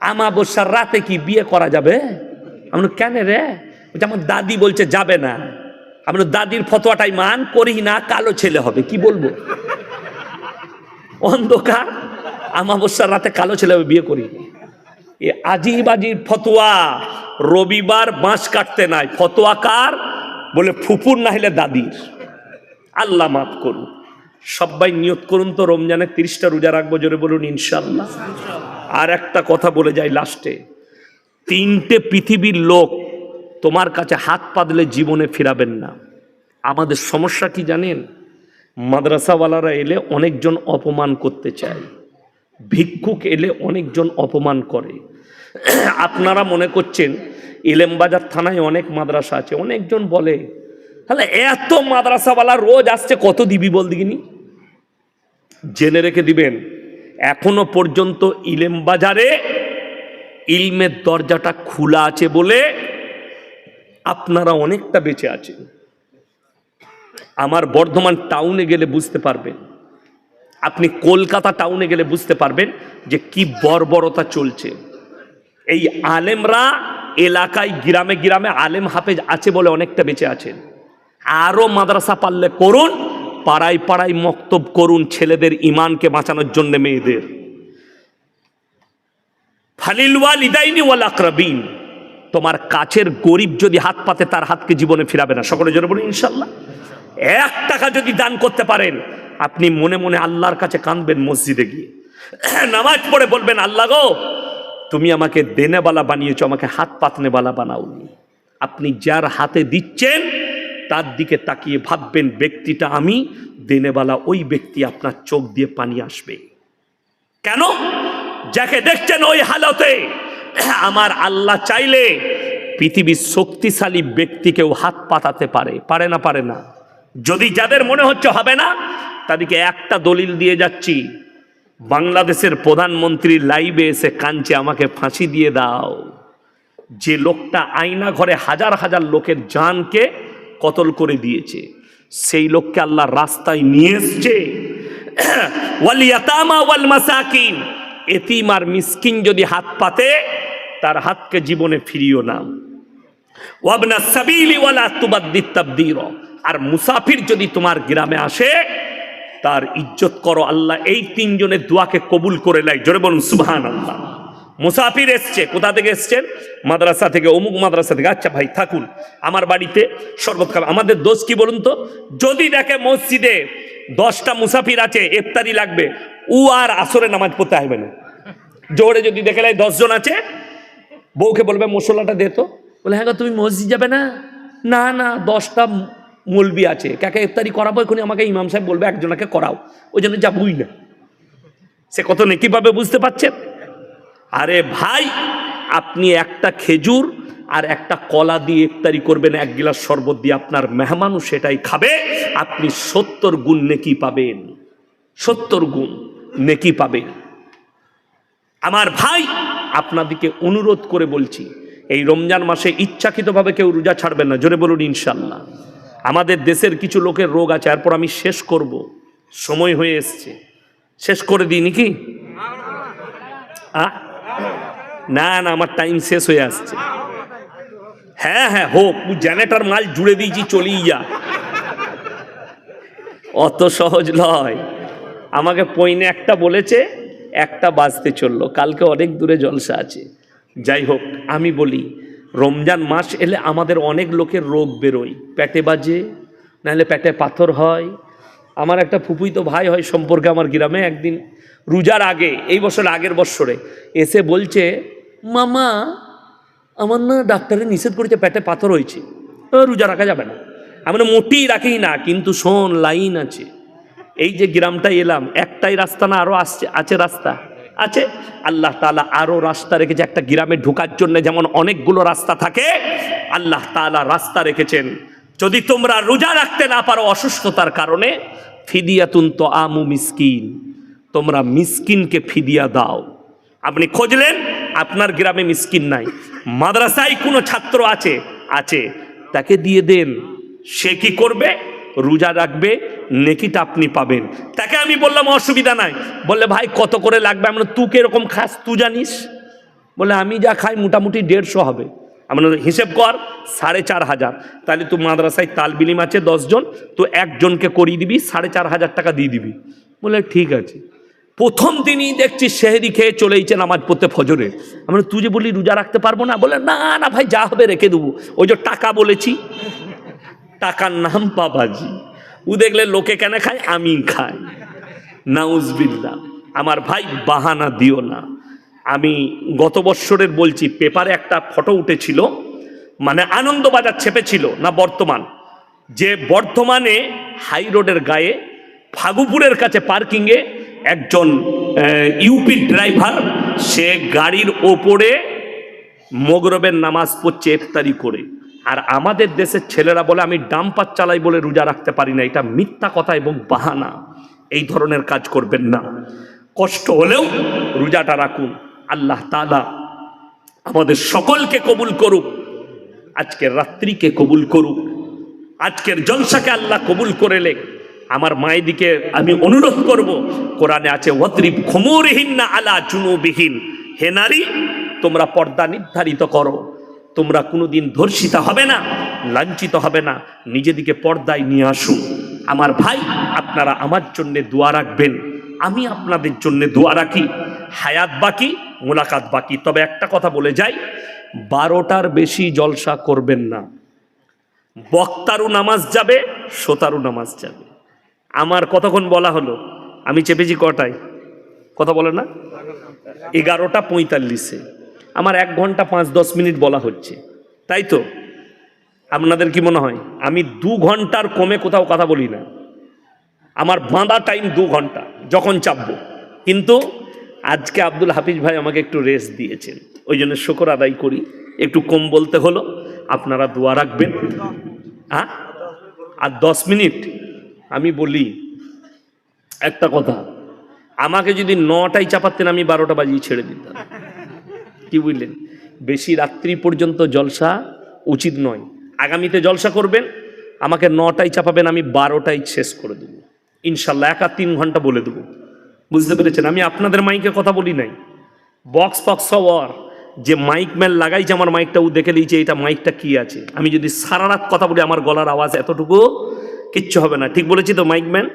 আমাবস্যার রাতে কি বিয়ে করা যাবে? আমরা কেন রে? আমার দাদি বলছে, যাবে না। আমরা দাদির ফতোয়াটাই মান করি না, কালো ছেলে হবে, কি বলব? অন্ধকার, আমাবস্যার রাতে কালো ছেলে হবে, বিয়ে করি। এ আজিব আজিব ফতোয়া, রবিবার বাঁশ কাটতে নাই। ফতোয়াকার বলে ফুপুর না হলে দাদির। আল্লাহ মাফ করুন সবাই নিয়ত করুন তো, রমজানের তিরিশটা রোজা রাখব, জোরে বলুন ইনশাল্লাহ আর একটা কথা বলে যাই লাস্টে। তিনটে পৃথিবীর লোক তোমার কাছে হাত পাতলে জীবনে ফিরাবেন না। আমাদের সমস্যা কি জানেন? মাদ্রাসাওয়ালারা এলে অনেকজন অপমান করতে চায়। ভিক্ষুক এলে অনেকজন অপমান করে। আপনারা মনে করছেন, ইলেমবাজার থানায় অনেক মাদ্রাসা আছে, অনেকজন বলে, তাহলে এত মাদ্রাসাওয়ালা রোজ আসছে, কত দিবি বল দিগিনি জেনে রেখে দিবেন এখনও পর্যন্ত ইলেম বাজারে ইলমের দরজাটা খোলা আছে বলে আপনারা অনেকটা বেঁচে আছেন। আমার বর্ধমান টাউনে গেলে বুঝতে পারবেন। আপনি কলকাতা টাউনে গেলে বুঝতে পারবেন যে কি বর্বরতা চলছে। এই আলেমরা এলাকায় গ্রামে গ্রামে আলেম হাফেজ আছে বলে অনেকটা বেঁচে আছেন। আরও মাদ্রাসা পারলে করুন পাড়ায় পাড়ায় মক্তব করুন ছেলেদের ইমানকে বাঁচানোর জন্য মেয়েদের। আকরাবিন। তোমার কাছের গরিব যদি হাত পাতে, তার হাতকে জীবনে ফিরাবে না। সকলে জন্য বলুন ইনশাল্লাহ এক টাকা যদি দান করতে পারেন, আপনি মনে মনে আল্লাহর কাছে কাঁদবেন মসজিদে গিয়ে। নামাজ পড়ে বলবেন, আল্লাহ গো, তুমি আমাকে দেনেবালা বানিয়েছো, আমাকে হাত পাতনেবালা বানাওনি। আপনি যার হাতে দিচ্ছেন তার দিকে তাকিয়ে ভাববেন, ব্যক্তিটা আমি? দেনেবালা ওই ব্যক্তি আপনার চোখ দিয়ে পানি আসবে। কেন? যাকে দেখছেন ওই হালতে। আমার আল্লাহ চাইলে পৃথিবীর শক্তিশালী ব্যক্তিকেও হাত পাতাতে পারে। পারে না পারে না। যদি যাদের মনে হচ্ছে হবে না, তাদেরকে একটা দলিল দিয়ে যাচ্ছি। বাংলাদেশের প্রধানমন্ত্রী লাইভে এসে কাঞ্চে আমাকে ফাঁসি দিয়ে দাও। যে লোকটা আয়না ঘরে হাজার হাজার লোকের জানকে কতল করে দিয়েছে? সেই লোককে আল্লাহ রাস্তায় নিয়ে এসছে। এতিম আর মিসকিন যদি হাত পাতে, তার হাতকে জীবনে ফিরিও না। আর মুসাফির যদি তোমার গ্রামে আসে, তার ইজ্জত করো। আল্লাহ এই তিনজনের দোয়াকে কবুল করে লাই জোরে বলুন সুবহান আল্লাহ মুসাফির এসছে। কোথা থেকে এসছেন? মাদ্রাসা থেকে, অমুক মাদ্রাসা থেকে। আচ্ছা ভাই, থাকুন। আমার বাড়িতে শরবত আমাদের দোষ কি বলুন তো? যদি দেখে মসজিদে দশটা মুসাফির আছে, ইফতারি লাগবে ও আর আসরে নামাজ পড়তে আসবে না। জোরে যদি দেখে লাই দশজন আছে, বউকে বলবে, মশলাটা দে তো। বলে হ্যাঁ তুমি মসজিদ যাবে না? না না, দশটা মলবি আছে। কাকে ইফতারি করাবো এখনই? আমাকে ইমাম সাহেব বলবে, একজনকে করাও। ওই জন্য যাবই না। সে কত নেকি পাবে বুঝতে পারছেন? আরে ভাই, আপনি একটা খেজুর আর একটা কলা দিয়ে ইফতারি করবেন, এক গিলাস শরবত দিয়ে আপনার মেহমানও সেটাই খাবে। আপনি সত্তর গুণ নেকি পাবেন। সত্তর গুণ নেকি পাবেন। আমার ভাই, আপনাদিকে অনুরোধ করে বলছি, এই রমজান মাসে ইচ্ছাকৃতভাবে কেউ রোজা ছাড়বেন না, জোরে বলুন ইনশাল্লাহ আমাদের দেশের কিছু লোকের রোগ আছে, এরপর আমি শেষ করব। সময় হয়ে এসছে। শেষ করে দিই নাকি? আ? না না, আমার টাইম শেষ হয়ে আসছে। হ্যাঁ হ্যাঁ হোক জেনেটার মাল জুড়ে দিয়েছি, চলেই যা। অত সহজ নয়। আমাকে পইনে একটা বলেছে, একটা বাজতে চলল। কালকে অনেক দূরে জলসা আছে। যাই হোক, আমি বলি, রমজান মাস এলে আমাদের অনেক লোকের রোগ বেরোয়। পেটে বাজে, নাহলে পেটে পাথর হয় আমার একটা ফুপুই তো ভাই হয় সম্পর্কে আমার গ্রামে, একদিন রোজার আগে, এই বছর আগের বছরে এসে বলছে, মামা, আমার না ডাক্তারে নিষেধ করেছে, পেটে পাথর হয়েছে। রোজা রাখা যাবে না। আমরা মোটেই রাখি না, কিন্তু শোন, লাইন আছে। এই যে গ্রামটায় এলাম, একটাই রাস্তা না আরও আসছে, আছে রাস্তা। আছে? আল্লাহ তালা আরও রাস্তা রেখেছে, একটা গ্রামে ঢোকার জন্য যেমন অনেকগুলো রাস্তা থাকে, আল্লাহ তালা রাস্তা রেখেছেন। যদি তোমরা রোজা রাখতে না পারো অসুস্থতার কারণে, ফিদিয়াতুন তো আমু মিসকিন। তোমরা মিসকিনকে ফিদিয়া দাও। আপনি খুঁজলেন, আপনার গ্রামে মিসকিন নাই। মাদ্রাসায় কোনো ছাত্র আছে? আছে। তাকে দিয়ে দেন। সে কি করবে? রোজা রাখবে, নেকিটা আপনি পাবেন। তাকে আমি বললাম, অসুবিধা নাই। বললে, ভাই, কত করে লাগবে? আমরা তুই এরকম খাস? তুই জানিস? বলে আমি যা খাই মোটামুটি দেড়শো হবে। আমি বললাম, হিসেব কর সাড়ে চার হাজার। তাহলে তুই মাদ্রাসায় তালবিলিম আছে দশজন তো একজনকে করিয়ে দিবি সাড়ে চার হাজার টাকা দিয়ে দিবি। বলে ঠিক আছে। প্রথম দিনই দেখছি সেহেরি খেয়ে চলেইছে নামাজ পড়তে ফজরে আমরা তুই যে বলি রোজা রাখতে পারব না? বলে না না ভাই যা হবে রেখে দেবো। ওই যে টাকা বলেছি টাকার নাম বাবাজি। ও দেখলে লোকে কেন খায়? আমি খাই। নাউজবিল্লা আমার ভাই বাহানা দিও না। আমি গত বৎসরের বলছি, পেপারে একটা ফটো উঠেছিল মানে আনন্দবাজার ছেপেছিল, না বর্তমান, যে বর্ধমানে হাই রোডের গায়ে ফাগুপুরের কাছে পার্কিংয়ে একজন ইউপি ড্রাইভার, সে গাড়ির ওপরে মগরবের নামাজ পড়ছে, ইফতারি করে। আর আমাদের দেশের ছেলেরা বলে, আমি ডাম্পার চালাই বলে রোজা রাখতে পারি না, এটা মিথ্যা কথা এবং বাহানা। এই ধরনের কাজ করবেন না। কষ্ট হলেও রোজাটা রাখুন। আল্লাহ তালা আমাদের সকলকে কবুল করুক, আজকের রাত্রিকে কবুল করুক, আজকের জলসাকে আল্লাহ কবুল করেলে আমার মায়েদিকে আমি অনুরোধ করব, কোরআনে আছে, ওয়াদ্রিব খমুরহীন না আলা চুনুবিহীন হে নারী, তোমরা পর্দা নির্ধারিত করো, তোমরা কোনোদিন ধর্ষিতা হবে না, লাঞ্ছিত হবে না, নিজেদিকে পর্দায় নিয়ে আসুন আমার ভাই, আপনারা আমার জন্যে দোয়া রাখবেন, আমি আপনাদের জন্য দোয়া রাখি, হায়াত বাকি মোলাকাত বাকি। তবে একটা কথা বলে যাই, বারোটার বেশি জলসা করবেন না। বক্তারও নামাজ যাবে, শ্রোতারও নামাজ যাবে। আমার কতক্ষণ বলা হলো? আমি চেপেছি কটায়? কথা বলে না? এগারোটা পঁয়তাল্লিশে। আমার এক ঘণ্টা পাঁচ দশ মিনিট বলা হচ্ছে। তাই তো? আপনাদের কি মনে হয়? আমি দু ঘণ্টার কমে কোথাও কথা বলি না। আমার বাঁধা টাইম দু ঘণ্টা, যখন চাপবো। কিন্তু আজকে আব্দুল হাফিজ ভাই আমাকে একটু রেস্ট দিয়েছেন। ওই জন্য শুকর আদায় করি। একটু কম বলতে হলো, আপনারা দোয়া রাখবেন। হ্যাঁ আর দশ মিনিট আমি বলি একটা কথা। আমাকে যদি নটায় চাপাতেন, আমি বারোটা বাজিয়ে ছেড়ে দিতাম। কি বুঝলেন? বেশি রাত্রি পর্যন্ত জলসা উচিত নয়। আগামীতে জলসা করবেন, আমাকে নটায় চাপাবেন, আমি বারোটায় শেষ করে দেবো। ইনশাল্লাহ এক তিন ঘণ্টা বলে দেবো। বুঝতে পেরেছেন? আমি আপনাদের মাইকে কথা বলি নাই। বক্স ফক্স ওয়ার যে মাইক ম্যান লাগাইছে আমার মাইকটা, ও দেখে লিয়েছে এটা মাইকটা কি আছে। আমি যদি সারা রাত কথা বলি, আমার গলার আওয়াজ এতটুকু কিচ্ছু হবে না। ঠিক বলেছি তো, মাইক ম্যান?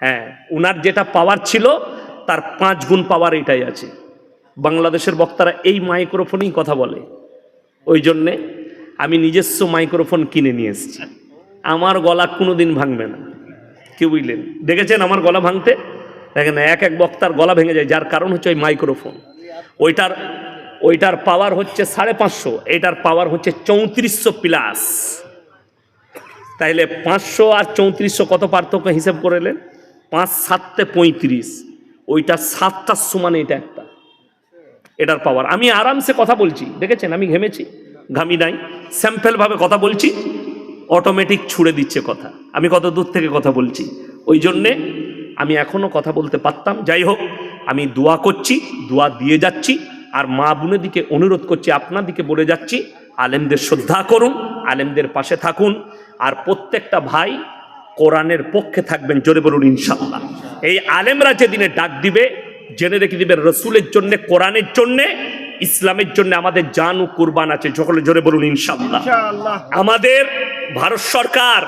হ্যাঁ উনার যেটা পাওয়ার ছিল, তার পাঁচ গুণ পাওয়ার এটাই আছে। বাংলাদেশের বক্তারা এই মাইক্রোফোনেই কথা বলে। ওই জন্যে আমি নিজস্ব মাইক্রোফোন কিনে নিয়ে এসেছি। আমার গলা কোনো দিন ভাঙবে না। কি বুঝলেন? দেখেছেন আমার গলা ভাঙতে? দেখেন, এক এক বক্তার গলা ভেঙে যায়, যার কারণ হচ্ছে ওই মাইক্রোফোন। ওইটার ওইটার পাওয়ার হচ্ছে সাড়ে পাঁচশো, এটার পাওয়ার হচ্ছে চৌত্রিশশো প্লাস তাইলে পাঁচশো আর চৌত্রিশশো কত পার্থক্য হিসেব করেলেন পাঁচ সাততে পঁয়ত্রিশ ওইটা সাতটার সমান এটা একটা। এটার পাওয়ার আমি আরামসে কথা বলছি, দেখেছেন? আমি ঘেমেছি, ঘামি নাই। স্যাম্পেলভাবে কথা বলছি অটোমেটিক ছুড়ে দিচ্ছে কথা। আমি কত দূর থেকে কথা বলছি? ওই জন্যে আমি এখনও কথা বলতে পারতাম। যাই হোক আমি দোয়া করছি দোয়া দিয়ে যাচ্ছি আর মা বোনের দিকে অনুরোধ করছি আপনার দিকে বলে যাচ্ছি আলেমদের শ্রদ্ধা করুন আলেমদের পাশে থাকুন আর প্রত্যেকটা ভাই কোরআনের পক্ষে থাকবেন জোরে বলুন ইনশাল্লাহ এই আলেমরা যেদিনে ডাক দিবে জেনে রেখে দিবে রসুলের জন্যে কোরআনের জন্যে ইসলামের জন্য আমাদের জান ও কুরবান আছে সকলে জোরে বলুন ইনশাল্লাহ আমাদের ভারত সরকার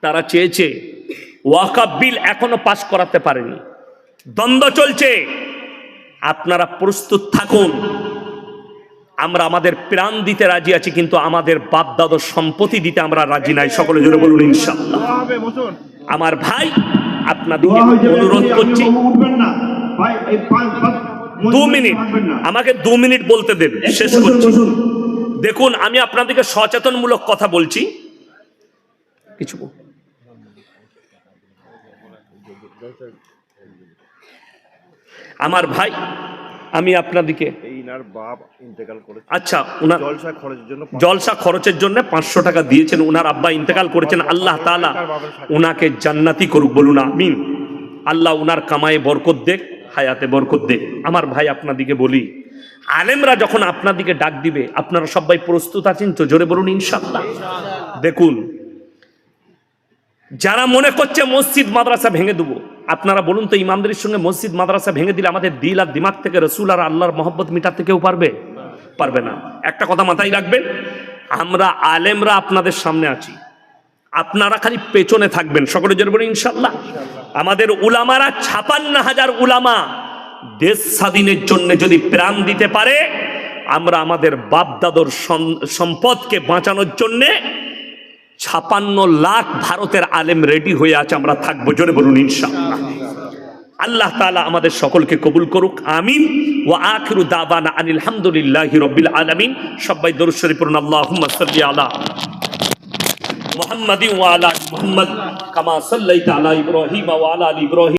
তারা চেয়েছে ওয়াকাব বিল এখনও পাশ করাতে পারেনি। দ্বন্দ্ব চলছে। আপনারা প্রস্তুত থাকুন। আমরা আমাদের প্রাণ দিতে রাজি আছি কিন্তু আমাদের বাপ দাদর সম্পত্তি দিতে আমরা রাজি নাই। সকলে জোরে বলুন ইনশাল্লাহ আমার ভাই আপনাদেরকে অনুরোধ করছি। দু মিনিট। আমাকে দু মিনিট বলতে দেন। শেষ করছি। দেখুন আমি আপনাদেরকে সচেতনমূলক কথা বলছি। কিছু বল। আমার ভাই আমি আপনাদেরকে ইনার বাপ ইন্তেকাল করেছে। আচ্ছা উনার জলসা খরচের জন্য জলসা খরচের জন্য পাঁচশো টাকা দিয়েছেন উনার আব্বা ইন্তেকাল করেছেন। আল্লাহ তাআলা উনাকে জান্নাতি করুক বলুন আমিন। আল্লাহ উনার কামায়ে বরকত দেখ হায়াতে বরকত দেখ আমার ভাই আপনাদিকে বলি আলেমরা যখন আপনাদিকে ডাক দিবে আপনারা সবাই প্রস্তুত আছেন তো? জোরে বলুন ইনশাল্লাহ দেখুন যারা মনে করছে মসজিদ, মাদ্রাসা ভেঙে দেবো, আপনারা বলুন তো ইমামদের সঙ্গে মসজিদ, মাদ্রাসা ভেঙে দিলে আমাদের দিল আর দিমাগ থেকে রসুল আর আল্লাহর মহব্বত মিটাতে কেউ পারবে? পারবে না। একটা কথা মাথায় রাখবেন, আমরা আলেমরা আপনাদের সামনে আছি। আপনারা খালি পেছনে থাকবেন, সকলে জোরে বলুন ইনশাল্লাহ আমাদের উলামারা ছাপান্ন হাজার উলামা দেশ স্বাধীনের জন্য যদি প্রাণ দিতে পারে, আমরা আমাদের বাপদাদর সম্পদকে বাঁচানোর জন্যে ছাপান্ন লাখ ভারতের আলেম রেডি হয়ে আছে, আমরা থাকব। জোরে বলুন ইনশাল্লাহ আল্লাহ তালা আমাদের সকলকে কবুল করুক, আমিন। ও আখিরু দাবানা আনিল হামদুলিল্লাহি রবিল আলামিন। সবাই দরুদ শরীফ পড়ুন, আল্লাহুম্মা সাল্লি আলা মুহাম্মাদিন ওয়া আলা মুহাম্মদ, কামা সাল্লাইতা আলা ইব্রাহিম ওয়া আলি ইব্রাহিম।